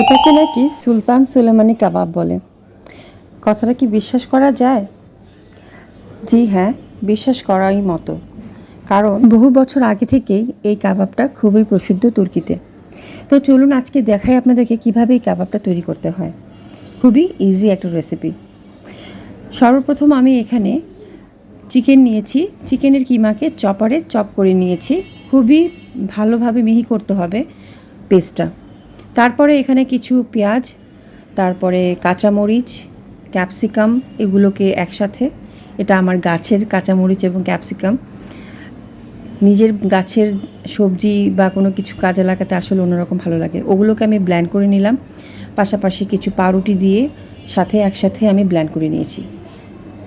এটাকে নাকি সুলতান সুলেমানি কাবাব বলে। কথাটা কি বিশ্বাস করা যায়? জি হ্যাঁ বিশ্বাস করাই মতো। কারণ বহু বছর আগে থেকেই এই কাবাবটা খুবই প্রসিদ্ধ তুর্কিতে। তো চলুন আজকে দেখাই আপনাদেরকে কীভাবে এই কাবাবটা তৈরি করতে হয়। খুবই ইজি একটা রেসিপি সর্বপ্রথম আমি এখানে চিকেন নিয়েছি। চিকেনের কিমাকে চপারে চপ করে নিয়েছি। খুবই ভালোভাবে মিহি করতে হবে পেস্টটা তারপরে এখানে কিছু পেঁয়াজ, তারপরে কাঁচামরিচ, ক্যাপসিকাম, এগুলোকে একসাথে। এটা আমার গাছের কাঁচামরিচ এবং ক্যাপসিকাম। নিজের গাছের সবজি বা কোনো কিছু কাজে লাগাতে আসলে অন্যরকম ভালো লাগে। ওগুলোকে আমি ব্ল্যান্ড করে নিলাম। পাশাপাশি কিছু পাউরুটি দিয়ে সাথে একসাথে আমি ব্ল্যান্ড করে নিয়েছি।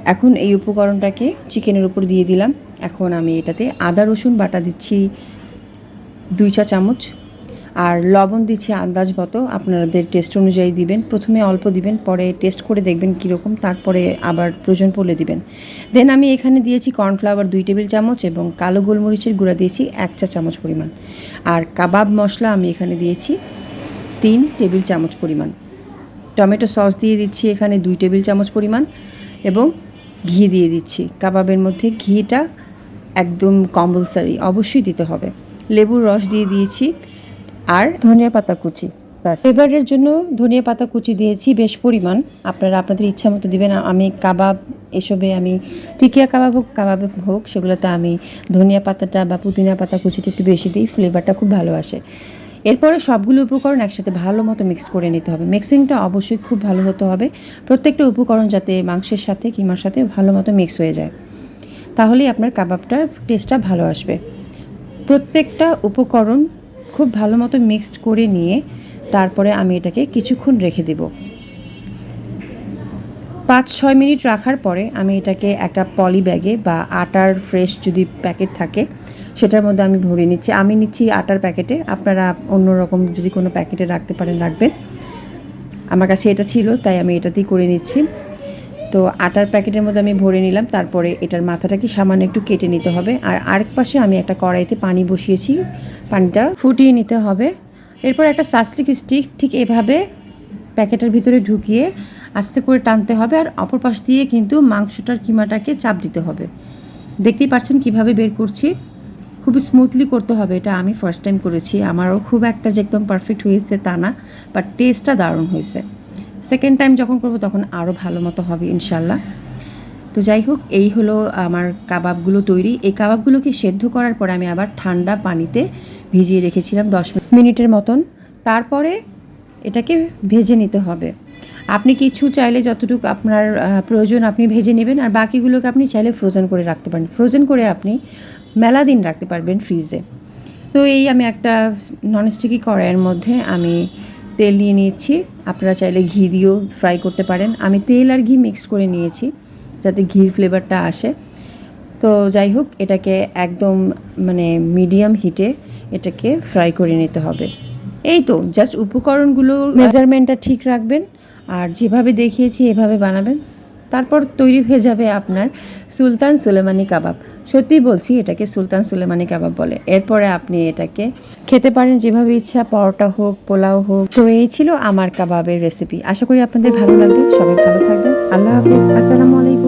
এখন এই উপকরণটাকে চিকেনের উপর দিয়ে দিলাম। এখন আমি এটাতে আদা, রসুন বাটা দিচ্ছি দুই চা চামচ। আর লবণ দিচ্ছি আন্দাজ মতো। আপনাদের টেস্ট অনুযায়ী দিবেন। প্রথমে অল্প দিবেন, পরে টেস্ট করে দেখবেন কীরকম, তারপরে আবার প্রয়োজন পড়লে দিবেন। দেন আমি এখানে দিয়েছি কর্নফ্লাওয়ার দুই টেবিল চামচ এবং কালো গোলমরিচের গুঁড়া দিয়েছি এক চা চামচ পরিমাণ। আর কাবাব মশলা আমি এখানে দিয়েছি তিন টেবিল চামচ পরিমাণ। টমেটো সস দিয়ে দিচ্ছি এখানে দুই টেবিল চামচ পরিমাণ এবং ঘি দিয়ে দিচ্ছি। কাবাবের মধ্যে ঘিটা একদম কম্পালসারি অবশ্যই দিতে হবে। লেবুর রস দিয়ে দিয়েছি আর ধনিয়া পাতা কুচি ব্যাস। ফ্লেভারের জন্য ধনিয়া পাতা কুচি দিয়েছি বেশ পরিমাণ। আপনারা আপনাদের ইচ্ছা মতো দিবেন। আমি কাবাব এসবে আমি টিকিয়া কাবাব হোক কাবাব হোক সেগুলোতে আমি ধনিয়া পাতাটা বা পুদিনা পাতা কুচিটা একটু বেশি দিই ফ্লেভারটা খুব ভালো আসে। এরপরে সবগুলো উপকরণ একসাথে ভালো মতো মিক্স করে নিতে হবে। মিক্সিংটা অবশ্যই খুব ভালো হতে হবে। প্রত্যেকটা উপকরণ যাতে মাংসের সাথে কিমার সাথে ভালো মতো মিক্স হয়ে যায়। তাহলেই আপনার কাবাবটার টেস্টটা ভালো আসবে। প্রত্যেকটা উপকরণ খুব ভালো মতো মিক্সড করে নিয়ে তারপরে আমি এটাকে কিছুক্ষণ রেখে দেব। পাঁচ ছয় মিনিট রাখার পরে আমি এটাকে একটা পলি ব্যাগে বা আটার ফ্রেশ যদি প্যাকেট থাকে, সেটার মধ্যে আমি ভরে নিচ্ছি। আমি নিচ্ছি আটার প্যাকেটে আপনারা অন্য রকম যদি কোনো প্যাকেটে রাখতে পারেন, রাখবেন। আমার কাছে এটা ছিল, তাই আমি এটাতেই করে নিচ্ছি। তো আটার প্যাকেটের মধ্যে আমি ভরে নিলাম, তারপরে এটার মাথাটাকে সামান্য একটু কেটে নিতে হবে। আর আরেক পাশে আমি একটা কড়াইতে পানি বসিয়েছি, পানিটা ফুটিয়ে নিতে হবে। এরপর একটা সাস্টিক স্টিক ঠিক এভাবে প্যাকেটের ভিতরে ঢুকিয়ে আস্তে করে টানতে হবে আর অপর পাশ দিয়ে কিন্তু মাংসটার কিমাটাকে চাপ দিতে হবে। দেখতেই পাচ্ছেন কীভাবে বের করছি। খুবই স্মুথলি করতে হবে, এটা আমি ফার্স্ট টাইম করেছি। আমারও খুব একটা যে একদম পারফেক্ট হয়েছে তা না বাট টেস্টটা দারুণ হয়েছে। সেকেন্ড টাইম যখন করব তখন আরও ভালো মতো হবে ইনশাল্লাহ তো যাই হোক, এই হলো আমার কাবাবগুলো তৈরি। এই কাবাবগুলোকে সেদ্ধ করার পর আমি আবার ঠান্ডা পানিতে ভিজিয়ে রেখেছিলাম দশ মিনিটের মতন। তারপরে এটাকে ভেজে নিতে হবে। আপনি কিছু চাইলে যতটুকু আপনার প্রয়োজন আপনি ভেজে নেবেন, আর বাকিগুলোকে আপনি চাইলে ফ্রোজেন করে রাখতে পারেন। ফ্রোজেন করে আপনি মেলা দিন রাখতে পারবেন ফ্রিজে তো এই আমি একটা ননস্টিকি কড়াইয়ের মধ্যে আমি তেল নিয়ে নিয়েছি। আপনারা চাইলে ঘি দিয়েও ফ্রাই করতে পারেন। আমি তেল আর ঘি মিক্স করে নিয়েছি যাতে ঘির ফ্লেভারটা আসে। তো যাই হোক এটাকে একদম মানে মিডিয়াম হিটে এটাকে ফ্রাই করে নিতে হবে। এই তো জাস্ট উপকরণগুলো মেজারমেন্টটা ঠিক রাখবেন। আর যেভাবে দেখিয়েছি এভাবে বানাবেন। তারপর তৈরি হয়ে যাবে আপনার সুলতান সুলেমানি কাবাব। সত্যি বলছি, এটাকে সুলতান সুলেমানি কাবাব বলে। এরপরে আপনি এটাকে খেতে পারেন যেভাবে ইচ্ছা, পরোটা হোক, পোলাও হোক। তো এই ছিল আমার কাবাবের রেসিপি আশা করি আপনাদের ভালো লাগবে। সবাই ভালো থাকবেন। আল্লাহ হাফিজ। আসসালামু আলাইকুম।